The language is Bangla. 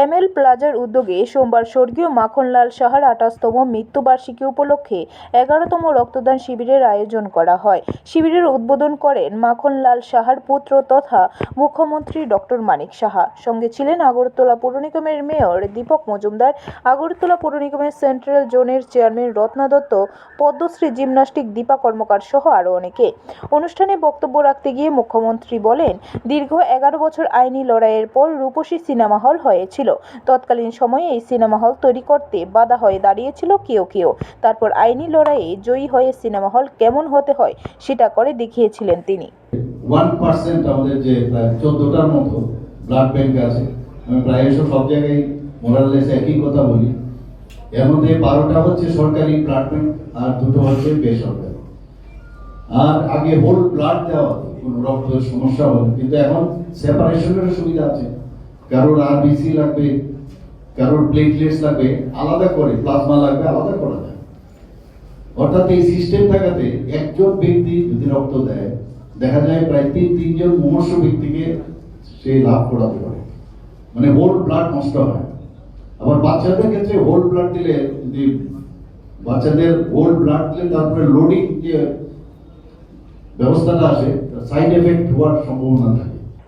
এম এল প্লাজার উদ্যোগে সোমবার স্বর্গীয় মাখনলাল সাহার আঠাশতম মৃত্যুবার্ষিকী উপলক্ষে এগারোতম রক্তদান শিবিরের আয়োজন করা হয়। শিবিরের উদ্বোধন করেন মাখনলাল সাহার পুত্র তথা মুখ্যমন্ত্রী ডক্টর মানিক সাহা। সঙ্গে ছিলেন আগরতলা পৌর নিগমের মেয়র দীপক মজুমদার, আগরতলা পৌর নিগমের সেন্ট্রাল জোনের চেয়ারম্যান রত্না দত্ত, পদ্মশ্রী জিমনাস্টিক দীপা কর্মকার সহ আরও অনেকে। অনুষ্ঠানে বক্তব্য রাখতে গিয়ে মুখ্যমন্ত্রী বলেন, দীর্ঘ এগারো বছর আইনি লড়াইয়ের পর রূপসী সিনেমা হল হয়েছিল তৎকালীন সময়ে এই সিনেমা হল তৈরি করতে বাধা হয়ে দাঁড়িয়েছিল কেউ কেউ। তারপর আইনি লড়াইয়ে জয়ী হয়ে সিনেমা হল কেমন হতে হয় সেটা করে দেখিয়েছিলেন তিনি। এর মধ্যে বারোটা হচ্ছে সরকারি ব্লাড ব্যাংক আর দুটো হচ্ছে বেসরকারি। আর আগে হোল ব্লাড দেওয়া কোনো রক্ত সমস্যা হলে কিন্তু এখন সেপারেশনের সুবিধা আছে। কারোর আরবিসি লাগবে, কারোর প্লেটলেটস লাগবে, আলাদা করে প্লাজমা লাগবে, আলাদা করা যায়। অর্থাৎ এই সিস্টেম থাকাতে একজন ব্যক্তি যদি রক্ত দেয়, দেখা যায় প্রায় তিন, তিনজন মুমর্ষ ব্যক্তিকে সে লাভ করাতে পারে। মানে হোল ব্লাড নষ্ট হয়। আবার বাচ্চাদের ক্ষেত্রে হোল ব্লাড দিলে, যদি বাচ্চাদের হোল ব্লাড দিলে তারপরে লোডিং যে ব্যবস্থাটা আসে সাইড এফেক্ট হওয়ার সম্ভাবনা থাকে।